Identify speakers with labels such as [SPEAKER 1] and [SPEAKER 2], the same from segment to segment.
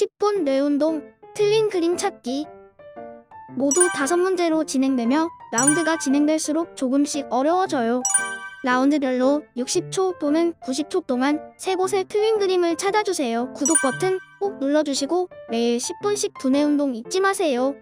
[SPEAKER 1] 10분 뇌운동, 틀린 그림 찾기. 모두 다섯 문제로 진행되며 라운드가 진행될수록 조금씩 어려워져요. 라운드별로 60초 또는 90초 동안 세 곳의 틀린 그림을 찾아주세요. 구독 버튼 꼭 눌러주시고 매일 10분씩 두뇌 운동 잊지 마세요.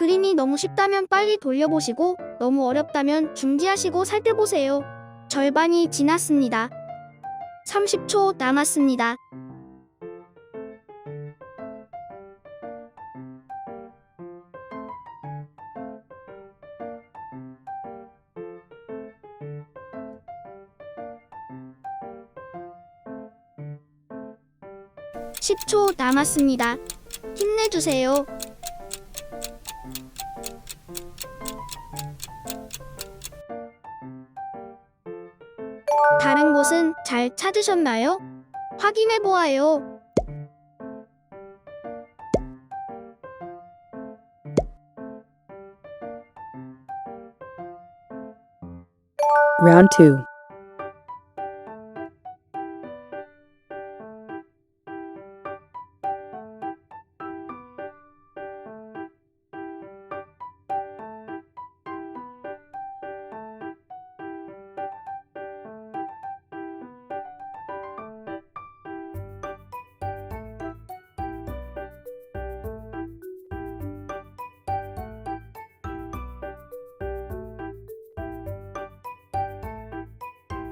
[SPEAKER 1] 그림이 너무 쉽다면 빨리 돌려보시고 너무 어렵다면 중지하시고 살펴보세요. 절반이 지났습니다. 30초 남았습니다. (10초) 남았습니다. 힘내주세요. 다른 곳은 잘 찾으셨나요? 확인해 보아요.
[SPEAKER 2] Round 2.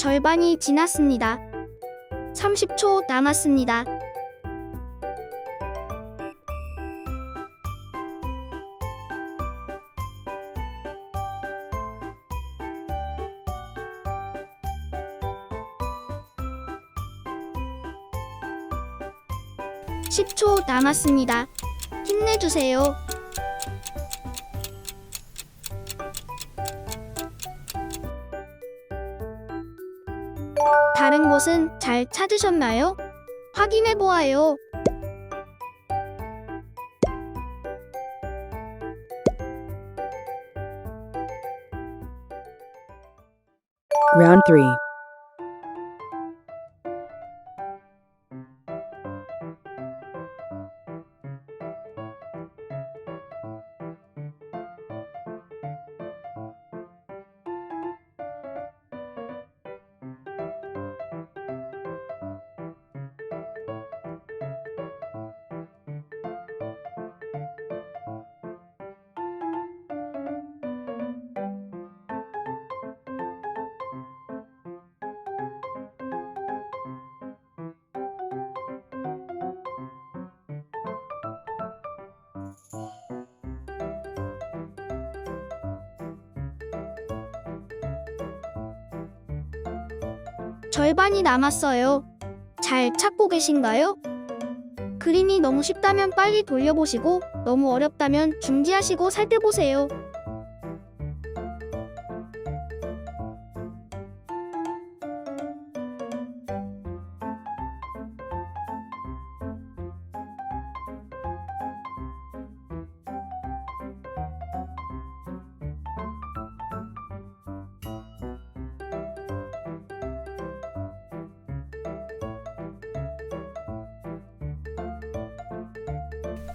[SPEAKER 1] 절반이 지났습니다. 30초 남았습니다. (10초) 남았습니다. 힘내주세요. 곳은 잘 찾으셨나요? 확인해 보아요.
[SPEAKER 2] Round 3.
[SPEAKER 1] 절반이 남았어요. 잘 찾고 계신가요? 그림이 너무 쉽다면 빨리 돌려보시고 너무 어렵다면 중지하시고 살펴보세요.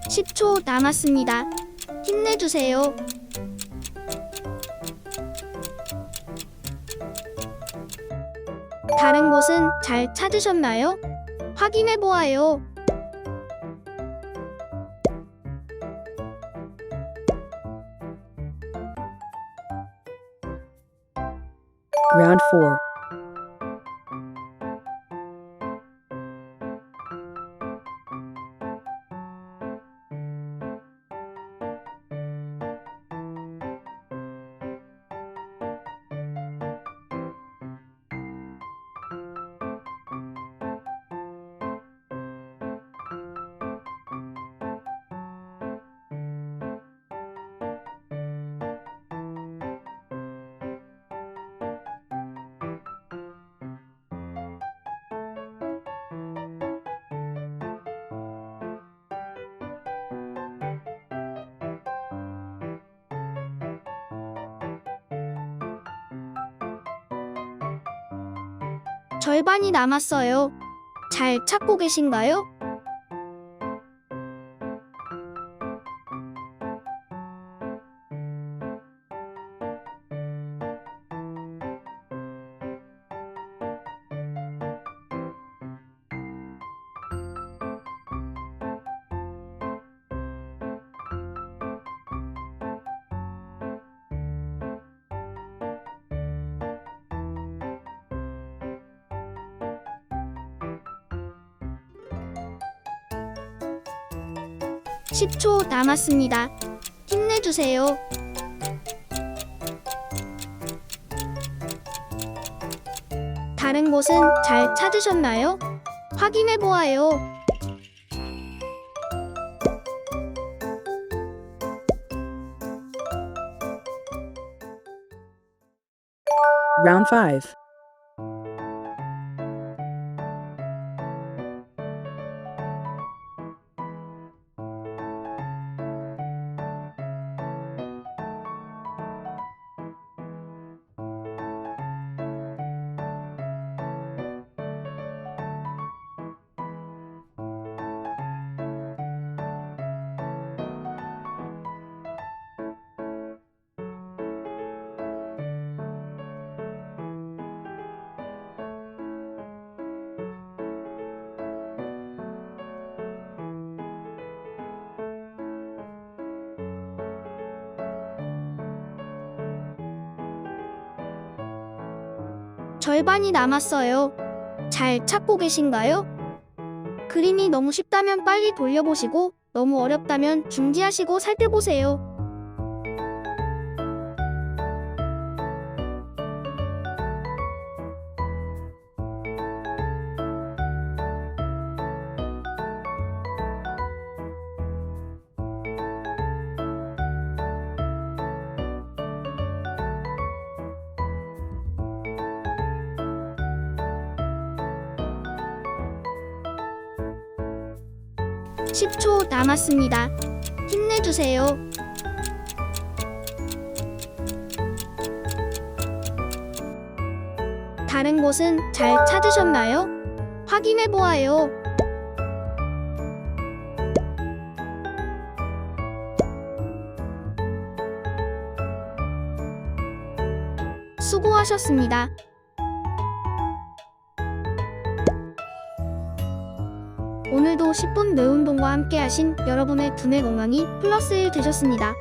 [SPEAKER 1] (10초) 남았습니다. 힘내주세요. 다른 곳은 잘 찾으셨나요? 확인해 보아요.
[SPEAKER 2] Round 4.
[SPEAKER 1] 절반이 남았어요. 잘 찾고 계신가요? 십초 남았습니다. 힘내주세요. 다른 곳은 잘 찾으셨나요? 확인해 보아요.
[SPEAKER 2] Round 5.
[SPEAKER 1] 절반이 남았어요. 잘 찾고 계신가요? 그림이 너무 쉽다면 빨리 돌려보시고 너무 어렵다면 중지하시고 살펴보세요. 십초 남았습니다. 힘내주세요. 다른 곳은 잘 찾으셨나요? 확인해 보아요. 수고하셨습니다. 10분 뇌운동과 함께 하신 여러분의 두뇌 건강이 플러스 1 되셨습니다.